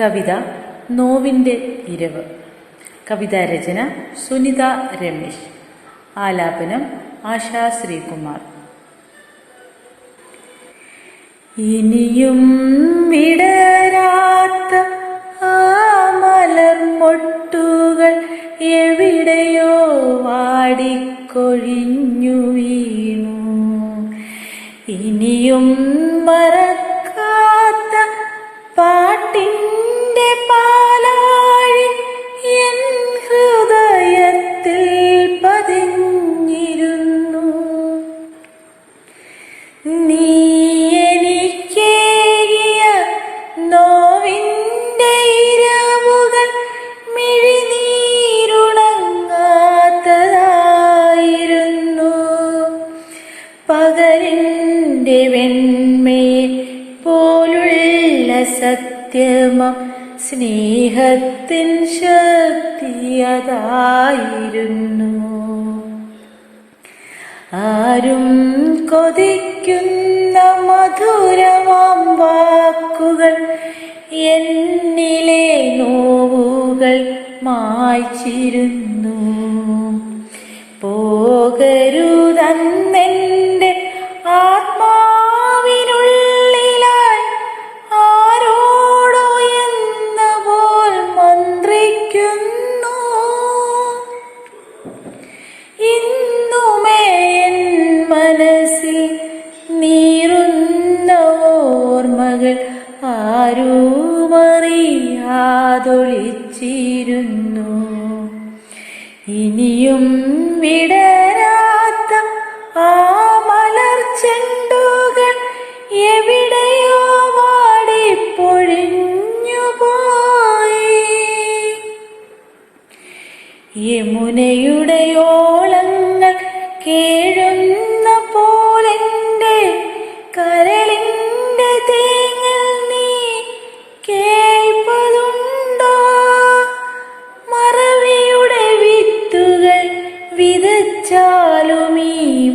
കവിത നോവിന്റെ ഇരവ്. കവിതാ രചന സുനിത രമേശ്. ആലാപനം ആശാ ശ്രീകുമാർ. ഇനിയും വിടരാത്ത ആ മലർമൊട്ടുകൾ എവിടെയോ വാടിക്കൊഴിഞ്ഞു വീണു. ഇനിയും മറക്കാത്ത പകലിന്റെ വെണ്മയെ പോലുള്ള സത്യമ സ്നേഹത്തിൻ ശക്തി അതായിരുന്നു. ആരും കൊതിക്കുന്ന മധുരമാം വാക്കുകൾ എന്നിലെ നോവുകൾ മായ്ച്ചിരുന്നു. പോകരുതന്നെന്റെ ഓർമ്മകൾ ആരുമറിയാതൊളിച്ചിരുന്നു. ഇനിയും വിടരാത്ത ആ മലർച്ചെണ്ടുകൾ എവിടെയോ വാടിപ്പൊഴിഞ്ഞു പോയി. യമുനയുടെ ഓളങ്ങൾ കേഴുന്ന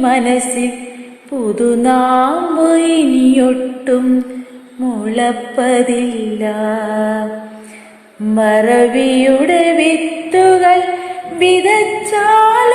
മനസ്സിൽ പുതുനാമ്പ് ഇനിയൊട്ടും മുളപ്പതില്ല. മറവിയുടെ വിത്തുകൾ വിതച്ചാൽ